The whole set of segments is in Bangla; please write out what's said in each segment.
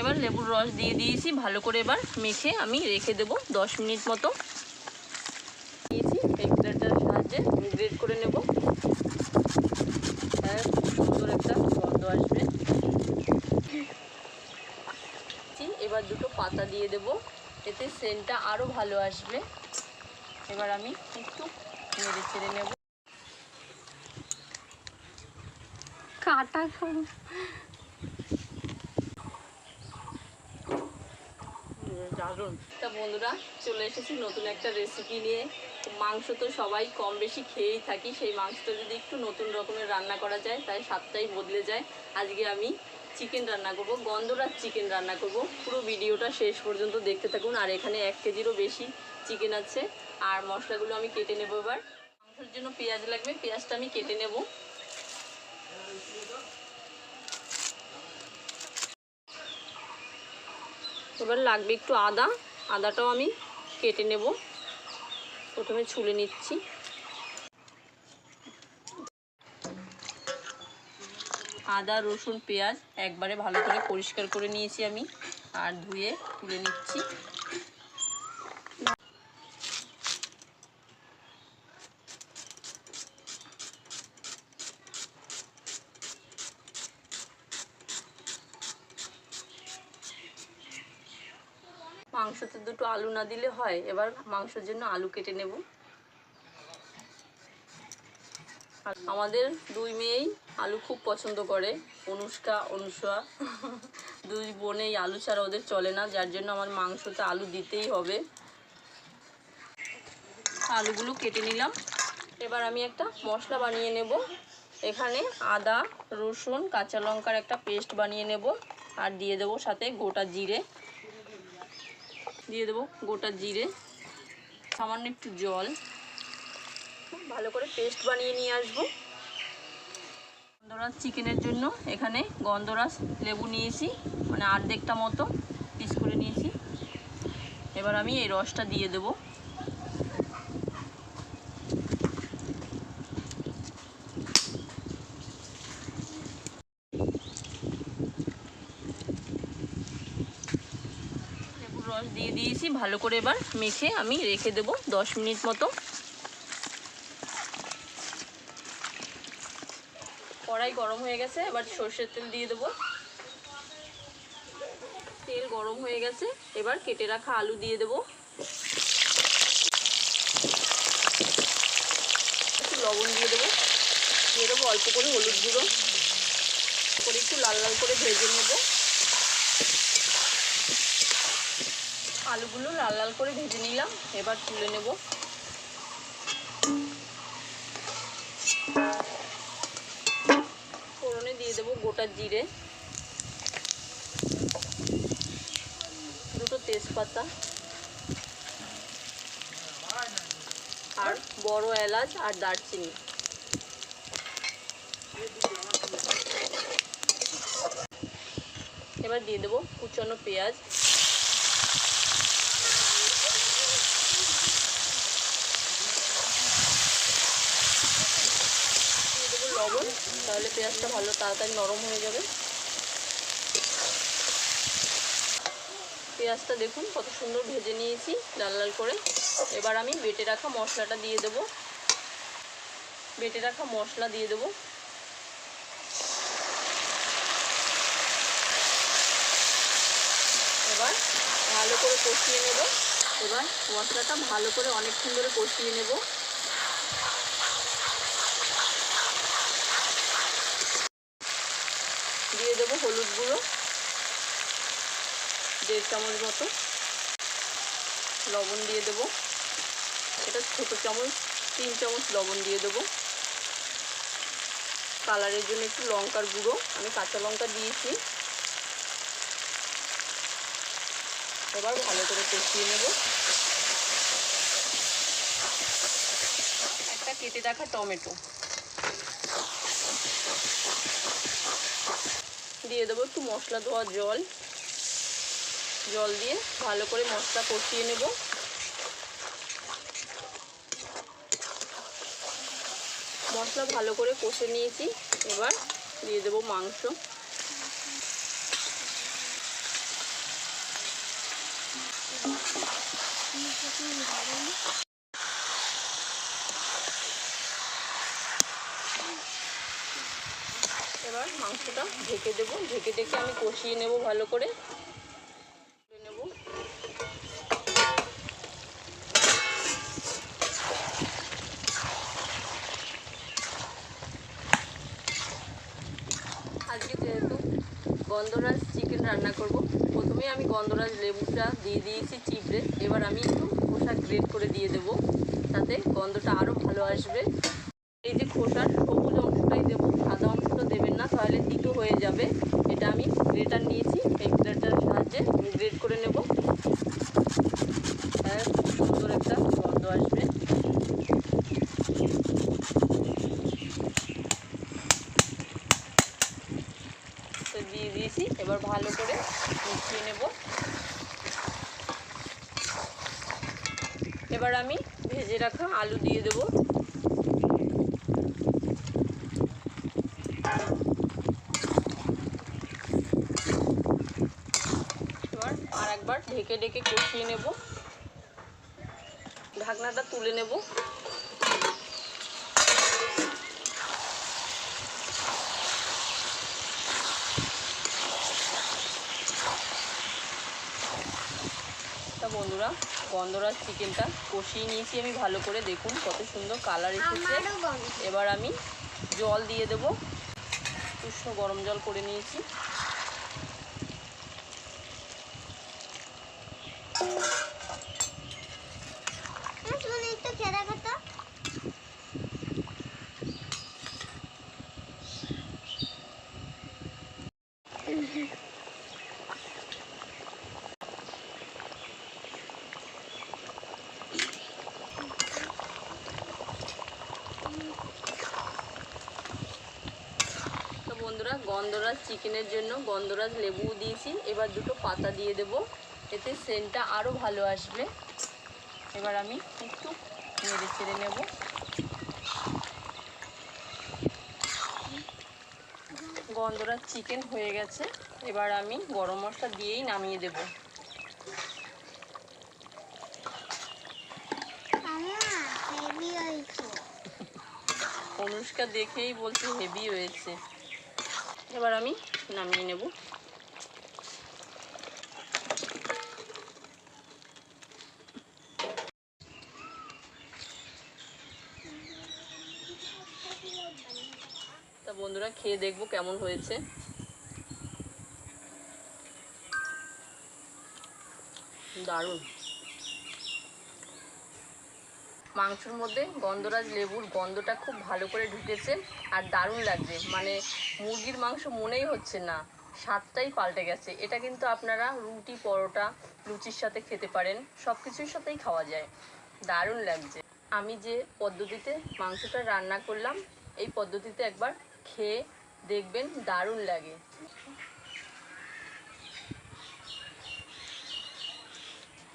এবার লেবুর রস দিয়ে দিয়েছি, ভালো করে এবার মেখে আমি রেখে দেবো দশ মিনিট মতো। দিয়েছি, এই সাহায্যে গ্রেড করে নেব। খুব সুন্দর একটা গন্ধ আসবে। এবার দুটো পাতা দিয়ে দেব, এতে সেন্টটা আরও ভালো আসবে। এবার আমি একটু নেড়ে ছেড়ে নেব। কাটা খাব দারুণ। তা বন্ধুরা, চলে এসেছি নতুন একটা রেসিপি নিয়ে। মাংস তো সবাই কম বেশি খেয়েই থাকি। সেই মাংসটা যদি একটু নতুন রকমের রান্না করা যায়, তাই স্বাদটাই বদলে যায়। আজকে আমি চিকেন রান্না করব, গন্ধরাজ চিকেন রান্না করব। পুরো ভিডিওটা শেষ পর্যন্ত দেখতে থাকুন। আর এখানে এক কেজিরও বেশি চিকেন আছে। আর মশলাগুলো আমি কেটে নেব এবার। মাংসের জন্য পেঁয়াজ লাগবে। পেঁয়াজটা আমি কেটে নেব। এবার লাগবে একটু আদা। আদাটাও আমি কেটে নেব। প্রথমে ছুলে নিচ্ছি। আদা, রসুন, পেঁয়াজ একবারে ভালো করে পরিষ্কার করে নিয়েছি আমি। আর ধুয়ে তুলে নিচ্ছি। মাংসতে দুটো আলু না দিলে হয়। এবার মাংসের জন্য আলু কেটে নেব। আমাদের দুই মেয়েই আলু খুব পছন্দ করে, অনুষ্কা অনুসয়া দুই বোনেই আলু ছাড়া ওদের চলে না, যার জন্য আমার মাংসতে আলু দিতেই হবে। আলুগুলো কেটে নিলাম। এবার আমি একটা মশলা বানিয়ে নেব। এখানে আদা, রসুন, কাঁচা লঙ্কার একটা পেস্ট বানিয়ে নেব। আর দিয়ে দেবো সাথে গোটা জিরে। দিয়ে দেবো গোটা জিরে, সামান্য একটু জল। ভালো করে পেস্ট বানিয়ে নিয়ে আসব। গন্ধরাস চিকেনের জন্য এখানে গন্ধরাস লেবু নিয়েছি মানে আর্ধেকটা মতো পিস করে নিয়েছি। এবার আমি এই রসটা দিয়ে দেবো। রস দিয়ে দিয়েছি, ভালো করে এবার মেখে আমি রেখে দেবো দশ মিনিট মতো। কড়াই গরম হয়ে গেছে, এবার সর্ষের তেল দিয়ে দেবো। তেল গরম হয়ে গেছে, এবার কেটে রাখা আলু দিয়ে দেবো। একটু লবণ দিয়ে দেবো দিয়ে দেবো অল্প করে হলুদ গুঁড়ো। করে একটু লাল লাল করে ভেজে নেব। আলুগুলো লাল লাল করে ভেজে নিলাম, এবার তুলে নেব। ফোড়নে দিয়ে দেবো গোটা জিরে। দুটো তেজপাতা। আর বড় এলাচ আর দারচিনি। এবার দিয়ে দেবো কুচানো পেঁয়াজ দিয়ে দেবো লবণ তাহলে পেঁয়াজটা ভালো তাড়াতাড়ি নরম হয়ে যাবে। পেঁয়াজটা দেখুন কত সুন্দর ভেজে নিয়েছি লাল লাল করে। এবার আমি বেটে রাখা মশলাটা দিয়ে দেবো। বেটে রাখা মশলা দিয়ে দেবো। এবার ভালো করে কষিয়ে নেব। এবার মশলাটা ভালো করে অনেকক্ষণ ধরে কষিয়ে নেব দিয়ে দেবো হলুদ গুঁড়ো, দেড় চামচ মতো। লবণ দিয়ে দেবো। এটা ছোটো চামচ, তিন চামচ লবণ দিয়ে দেবো। কালারের জন্য একটু লঙ্কার গুঁড়ো। আমি কাঁচা লঙ্কা দিয়েছি। এবার ভালো করে কষিয়ে নেব। একটা কেটে রাখা টমেটো। দিয়ে দেবো একটু মশলা দেওয়া জল। জল দিয়ে ভালো করে মশলা কষিয়ে নেব। মশলা ভালো করে কষে নিয়েছি। এবার দিয়ে দেবো মাংস। এবার মাংসটা ঢেকে দেবো। ঢেকে ঢেকে আমি কষিয়ে নেব ভালো করে। আজকে যেহেতু গন্ধরাজ চিকেন রান্না করব প্রথমে আমি গন্ধরাজ লেবুটা দিয়ে দিয়েছি চিপড়ে। এবার আমি একটু খোসা গ্রেট করে দিয়ে দেবো, তাতে গন্ধটা আরও ভালো আসবে। এই যে খোসার সবুজ অংশটাই দেবো সাদা অংশটা দেবেন না তাহলে তিতো হয়ে যাবে। এটা আমি গ্রেটার নিয়েছি। এই গ্রেটারের সাহায্যে গ্রেট করে নেব। সুন্দর একটা গন্ধ আসবে। দিয়ে দিয়েছি। এবার ভালো করে মিশিয়ে নেব। এবার আমি ভেজে রাখা আলু দিয়ে দেবো এবার আর একবার ঢেকে ঢেকে কষিয়ে নেব। ঢাকনাটা তুলে নেব। তা বন্ধুরা গন্ধরাজ চিকেনটা কষিয়ে নিয়েছি আমি ভালো করে। দেখুন কত সুন্দর কালার এসেছে। এবার আমি জল দিয়ে দেব। উষ্ণ গরম জল করে নিয়েছি শুনে একটু খেয়ে দেখো তো তো বন্ধুরা গন্ধরাজ চিকেনের জন্য গন্ধরাজ লেবু দিয়েছি। এবার দুটো পাতা দিয়ে দেব। এতে সেন্টটা আরও ভালো আসবে। এবার আমি একটু নেড়ে চেড়ে নেব। গন্ধরাজ চিকেন হয়ে গেছে। এবার আমি গরম মশলা দিয়েই নামিয়ে দেব। অনুষ্কা দেখেই বলছে হেভি হয়েছে। এবার আমি নামিয়ে নেব। তা বন্ধুরা খেয়ে দেখব কেমন হয়েছে। দারুণ। মাংসের মধ্যে গন্ধরাজ লেবুর গন্ধটা খুব ভালো করে ঢুকেছে আর দারুণ লাগছে। মানে মুরগির মাংস মনেই হচ্ছে না। স্বাদটাই পাল্টে গেছে। এটা কিন্তু আপনারা রুটি পরোটা লুচির সাথে খেতে পারেন। সব কিছুর সাথেই খাওয়া যায়। দারুণ লাগছে। আমি যে পদ্ধতিতে মাংসটা রান্না করলাম এই পদ্ধতিতে একবার খেয়ে দেখবেন দারুণ লাগে।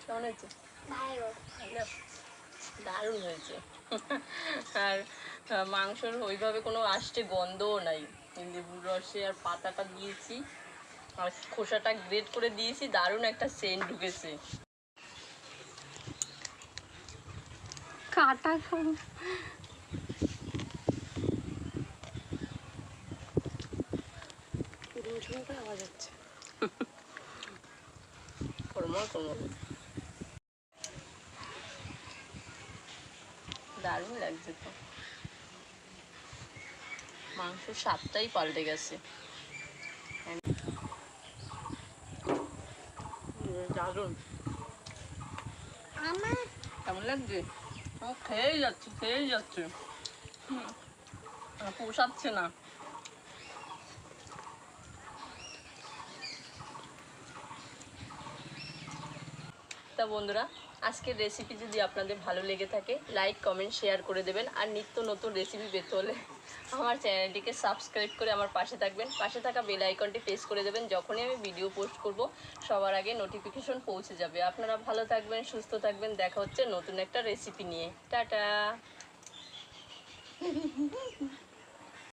কেমন হয়েছে? ভালো? দারুণ হয়েছে। আর মাংসর ওইভাবে কোনো আষ্টে গন্ধও নাই। লেবুর রসে আর পাতাটা দিয়েছি আর খোসাটা গ্রেট করে দিয়েছি দারুণ একটা সেন্ট ঢুকেছে। কাটা খাব রুটি আওয়াজ হচ্ছে দারুণ লাগছে তো। মাংস স্বাদটাই পাল্টে গেছে। দারুণ। কেমন লাগছে? খেয়েই যাচ্ছে খেয়েই যাচ্ছে। পোষাচ্ছে না। তা বন্ধুরা আজকের রেসিপি যদি আপনাদের ভালো লেগে থাকে লাইক কমেন্ট শেয়ার করে দেবেন। আর নিত্য নতুন রেসিপি পেতে হলে আমার চ্যানেলটিকে সাবস্ক্রাইব করে আমার পাশে থাকবেন। পাশে থাকা বেল আইকনটি প্রেস করে দেবেন। যখনই আমি ভিডিও পোস্ট করব, সবার আগে নোটিফিকেশন পৌঁছে যাবে। আপনারা ভালো থাকবেন, সুস্থ থাকবেন। দেখা হচ্ছে নতুন একটা রেসিপি নিয়ে। টাটা!